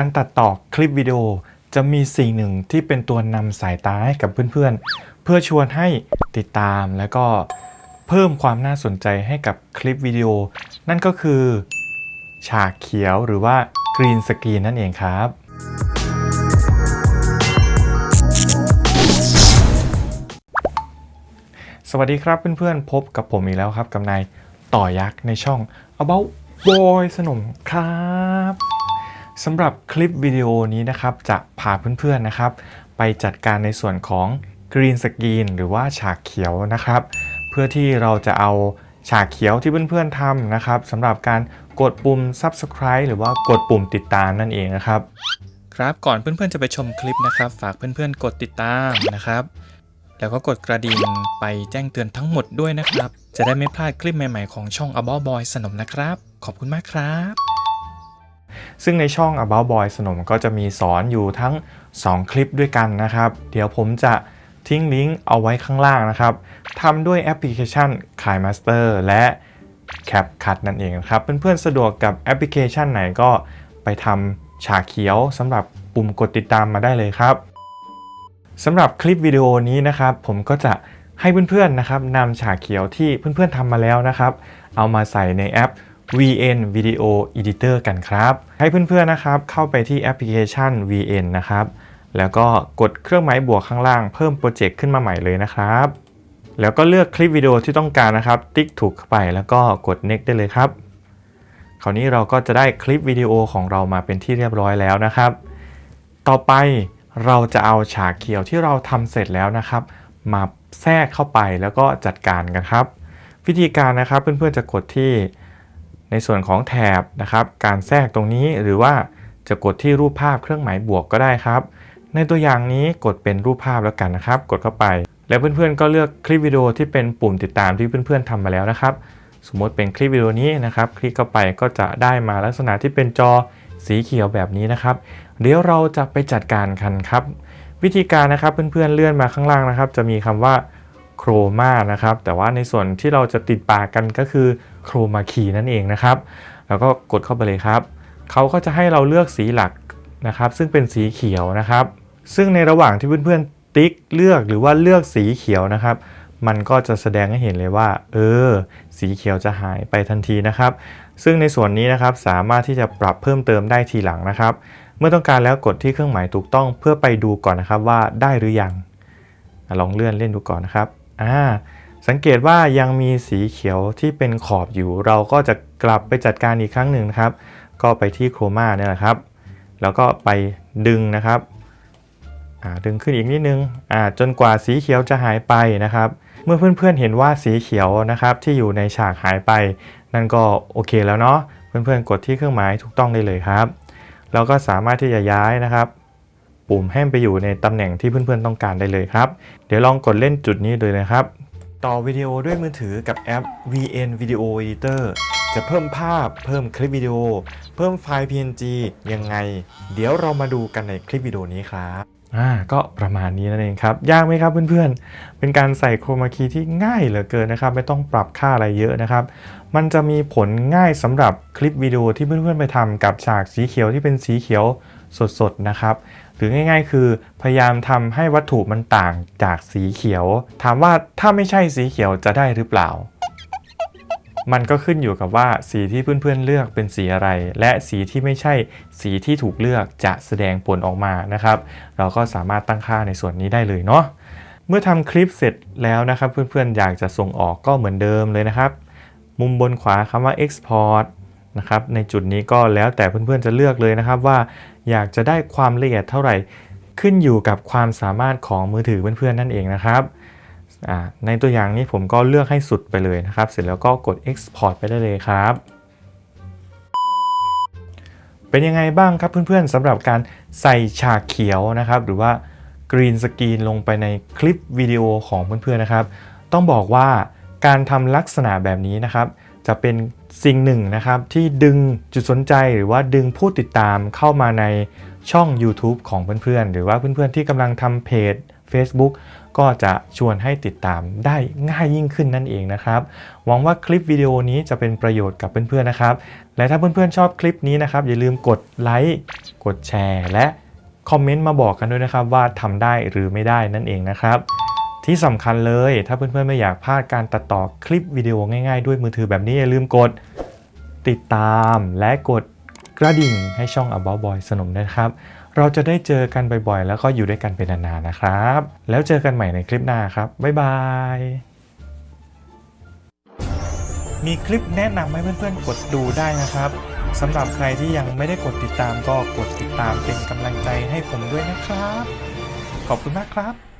การตัดต่อคลิปวิดีโอจะมีสิ่งหนึ่งที่เป็นตัวนำสายตาให้กับเพื่อนๆ เพื่อชวนให้ติดตามแล้วก็เพิ่มความน่าสนใจให้กับคลิปวิดีโอ นั่นก็คือ ฉากเขียวหรือว่ากรีนสกรีนนั่นเองครับ สวัสดีครับเพื่อนๆ พบกับผมอีกแล้วครับกับนายต่อยักษ์ในช่อง About Boy สนมครับ สำหรับคลิปวิดีโอนี้นะครับจะพาเพื่อนๆนะครับ ไปจัดการในส่วนของ Green Screen หรือว่าฉากเขียวนะครับ เพื่อที่เราจะเอาฉากเขียวที่เพื่อนๆทำนะครับสำหรับการกดปุ่ม Subscribe หรือว่ากดปุ่มติดตามนั่นเองนะครับ ครับก่อนเพื่อนๆจะไปชมคลิปนะครับ ฝากเพื่อนๆกดติดตามนะครับ แล้วก็กดกระดิ่งไปแจ้งเตือนทั้งหมดด้วยนะครับ จะได้ไม่พลาดคลิปใหม่ๆของช่อง a b o Boy สนมนะครับ ขอบคุณมากครับ ซึ่งในช่อง About Boy สนมก็จะมีสอนอยู่ทั้ง 2 คลิปด้วยกันนะครับ เดี๋ยวผมจะทิ้งลิงก์เอาไว้ข้างล่างนะครับทำด้วยแอปพลิเคชัน k a i Master และ CapCut นั่นเองครับ เพื่อนๆสะดวกกับแอปพลิเคชันไหนก็ไปทำฉากเขียวสำหรับปุ่มกดติดตามมาได้เลยครับสำหรับคลิปวิดีโอนี้นะครับ ผมก็จะให้เพื่อนๆนะครับนำฉากเขียวที่เพื่อนๆทำมาแล้วนะครับ เอามาใส่ในแอป VN Video Editor กันครับ ให้เพื่อนๆนะครับเข้าไปที่แอปพลิเคชัน VN นะครับ แล้วก็กดเครื่องหมายบวกข้างล่างเพิ่มโปรเจกต์ขึ้นมาใหม่เลยนะครับ แล้วก็เลือกคลิปวิดีโอที่ต้องการนะครับ ติ๊กถูกเข้าไปแล้วก็กด next ได้เลยครับ คราวนี้เราก็จะได้คลิปวิดีโอของเรามาเป็นที่เรียบร้อยแล้วนะครับ ต่อไปเราจะเอาฉากเขียวที่เราทำเสร็จแล้วนะครับ มาแทรกเข้าไปแล้วก็จัดการกันครับ วิธีการนะครับเพื่อนๆจะกดที่ ในส่วนของแถบนะครับ การแทรกตรงนี้หรือว่าจะกดที่รูปภาพเครื่องหมายบวกก็ได้ครับ ในตัวอย่างนี้กดเป็นรูปภาพแล้วกันนะครับ กดเข้าไป แล้วเพื่อนๆ ก็เลือกคลิปวิดีโอที่เป็นปุ่มติดตามที่เพื่อนๆทำมาแล้วนะครับ สมมติเป็นคลิปวิดีโอนี้นะครับ คลิกเข้าไปก็จะได้มาลักษณะที่เป็นจอสีเขียวแบบนี้นะครับ เดี๋ยวเราจะไปจัดการกันครับ วิธีการนะครับเพื่อนๆเลื่อนมาข้างล่างนะครับ จะมีคำว่า โครมานะครับ แต่ว่าในส่วนที่เราจะติดปากกันก็คือโครมาคีนั่นเองนะครับ แล้วก็กดเข้าไปเลยครับ เขาก็จะให้เราเลือกสีหลักนะครับ ซึ่งเป็นสีเขียวนะครับ ซึ่งในระหว่างที่เพื่อนๆติ๊กเลือกหรือว่าเลือกสีเขียวนะครับ มันก็จะแสดงให้เห็นเลยว่า เออ สีเขียวจะหายไปทันทีนะครับ ซึ่งในส่วนนี้นะครับสามารถที่จะปรับเพิ่มเติมได้ทีหลังนะครับ เมื่อต้องการแล้วกดที่เครื่องหมายถูกต้องเพื่อไปดูก่อนนะครับว่าได้หรือยังลองเลื่อนเล่นดูก่อนนะครับ อ่าสังเกตว่ายังมีสีเขียวที่เป็นขอบอยู่ เราก็จะกลับไปจัดการอีกครั้งหนึ่งนะครับ ก็ไปที่โครมาเนี่ยแหละครับ แล้วก็ไปดึงนะครับดึงขึ้นอีกนิดนึงจนกว่าสีเขียวจะหายไปนะครับ เมื่อเพื่อนๆเห็นว่าสีเขียวนะครับที่อยู่ในฉากหายไป นั่นก็โอเคแล้วเนาะเพื่อนๆกดที่เครื่องหมายถูกต้องได้เลยครับเราก็สามารถที่จะย้ายนะครับ ปุ่มให้ไปอยู่ในตำแหน่งที่เพื่อนๆต้องการได้เลยครับ เดี๋ยวลองกดเล่นจุดนี้เลยนะครับ ต่อวิดีโอด้วยมือถือกับแอป VN Video Editor จะเพิ่มภาพ เพิ่มคลิปวิดีโอ เพิ่มไฟล์ PNG ยังไง เดี๋ยวเรามาดูกันในคลิปวิดีโอนี้ครับ อ่าก็ประมาณนี้นั่นเองครับ ยากไหมครับเพื่อนๆ เป็นการใส่โครมาคีที่ง่ายเหลือเกินนะครับ ไม่ต้องปรับค่าอะไรเยอะนะครับ มันจะมีผลง่ายสำหรับคลิปวิดีโอที่เพื่อนๆไปทำกับฉากสีเขียวที่เป็นสีเขียวสดๆนะครับ หรือง่ายๆ คือพยายามทำให้วัตถุมันต่างจากสีเขียว ถามว่าถ้าไม่ใช่สีเขียวจะได้หรือเปล่า มันก็ขึ้นอยู่กับว่าสีที่เพื่อนๆเลือกเป็นสีอะไร และสีที่ไม่ใช่สีที่ถูกเลือกจะแสดงผลออกมานะครับ เราก็สามารถตั้งค่าในส่วนนี้ได้เลยเนาะเมื่อทำคลิปเสร็จแล้วนะครับ เพื่อนๆอยากจะส่งออกก็เหมือนเดิมเลยนะครับ มุมบนขวาคำว่า export นะครับในจุดนี้ก็แล้วแต่เพื่อนๆจะเลือกเลยนะครับว่าอยากจะได้ความละเอียดเท่าไหร่ ขึ้นอยู่กับความสามารถของมือถือเพื่อนๆนั่นเองนะครับ ในตัวอย่างนี้ผมก็เลือกให้สุดไปเลยนะครับ เสร็จแล้วก็กด export ไปได้เลยครับ เป็นยังไงบ้างครับเพื่อนๆสำหรับการใส่ฉากเขียวนะครับ หรือว่ากรีนสกรีนลงไปในคลิปวิดีโอของเพื่อนๆนะครับ ต้องบอกว่าการทำลักษณะแบบนี้นะครับ จะเป็นสิ่งหนึ่งนะครับ ที่ดึงจุดสนใจหรือว่าดึงผู้ติดตามเข้ามาในช่อง YouTube ของเพื่อนๆ หรือว่าเพื่อนๆที่กำลังทำเพจ Facebook ก็จะชวนให้ติดตามได้ง่ายยิ่งขึ้นนั่นเองนะครับ หวังว่าคลิปวิดีโอนี้จะเป็นประโยชน์กับเพื่อนๆนะครับ และถ้าเพื่อนๆชอบคลิปนี้นะครับ อย่าลืมกดไลค์กดแชร์และคอมเมนต์มาบอกกันด้วยนะครับ ว่าทำได้หรือไม่ได้นั่นเองนะครับที่สำคัญเลยถ้าเพื่อนๆไม่อยากพลาดการตัดต่อคลิปวิดีโอง่ายๆ ด้วยมือถือแบบนี้อย่าลืมกดติดตามและกดกระดิ่งให้ช่อง About Boy สนมด้วยนะครับ เราจะได้เจอกันบ่อยๆ แล้วก็อยู่ด้วยกันเป็นนานๆนะครับ แล้วเจอกันใหม่ในคลิปหน้าครับ บ๊ายบาย มีคลิปแนะนำให้เพื่อนๆ กดดูได้นะครับสำหรับใครที่ยังไม่ได้กดติดตามก็กดติดตามเป็นกำลังใจให้ผมด้วยนะครับ ขอบคุณมากครับ